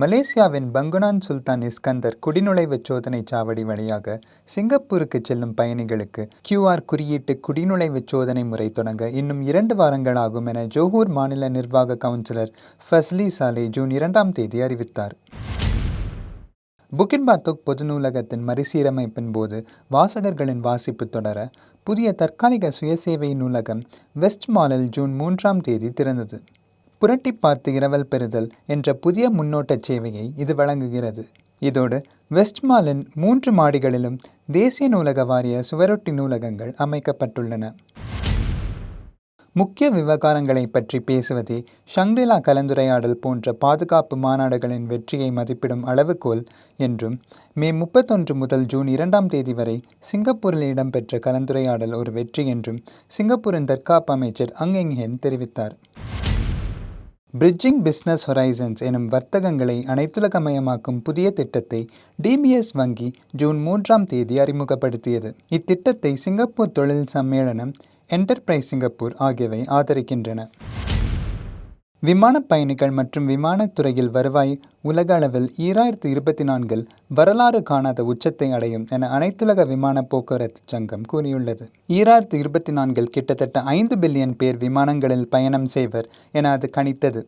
மலேசியாவின் பங்குனான் சுல்தான் இஸ்கந்தர் குடிநுழைவு சோதனை சாவடி வழியாக சிங்கப்பூருக்கு செல்லும் பயணிகளுக்கு கியூஆர் குறியீட்டு குடிநுழைவு சோதனை முறை தொடங்க இன்னும் இரண்டு வாரங்கள் ஆகும் என ஜோஹூர் மாநில நிர்வாக கவுன்சிலர் ஃபஸ்லி சாலே ஜூன் இரண்டாம் தேதி அறிவித்தார். புக்கின் பாத்தோக் பொது நூலகத்தின் மறுசீரமைப்பின் போது வாசகர்களின் வாசிப்பு தொடர புதிய தற்காலிக சுயசேவை நூலகம் வெஸ்ட் மாலில் ஜூன் மூன்றாம் தேதி திறந்தது. புரட்டி பார்த்து இரவல் பெறுதல் என்ற புதிய முன்னோட்டச் சேவையை இது வழங்குகிறது. இதோடு வெஸ்ட் மாலின் மூன்று மாடிகளிலும் தேசிய நூலக வாரிய சுவரொட்டி நூலகங்கள் அமைக்கப்பட்டுள்ளன. முக்கிய விவகாரங்களை பற்றி பேசுவதே ஷங்ரிலா கலந்துரையாடல் போன்ற பாதுகாப்பு மாநாடுகளின் வெற்றியை மதிப்பிடும் அளவுகோல் என்றும் மே முப்பத்தொன்று முதல் ஜூன் இரண்டாம் தேதி வரை சிங்கப்பூரில் இடம்பெற்ற கலந்துரையாடல் ஒரு வெற்றி என்றும் சிங்கப்பூரின் தற்காப்பு அமைச்சர் அங் எங் ஹென் தெரிவித்தார். பிரிட்ஜிங் பிஸ்னஸ் ஹொரைசன்ஸ் எனும் வர்த்தகங்களை அனைத்துலகமயமாக்கும் புதிய திட்டத்தை டிபிஎஸ் வங்கி ஜூன் மூன்றாம் தேதி அறிமுகப்படுத்தியது. இத்திட்டத்தை சிங்கப்பூர் தொழில் சம்மேளனம் என்டர்பிரைஸ் சிங்கப்பூர் ஆகியவை ஆதரிக்கின்றன. விமானப் பயணிகள் மற்றும் விமானத்துறையில் வருவாய் உலக அளவில் ஈராயிரத்து இருபத்தி நான்கில் வரலாறு காணாத உச்சத்தை அடையும் என அனைத்துலக விமான போக்குவரத்து சங்கம் கூறியுள்ளது. ஈராயிரத்து இருபத்தி நான்கில் கிட்டத்தட்ட ஐந்து பில்லியன் பேர் விமானங்களில் பயணம் செய்வர் என அது கணித்தது.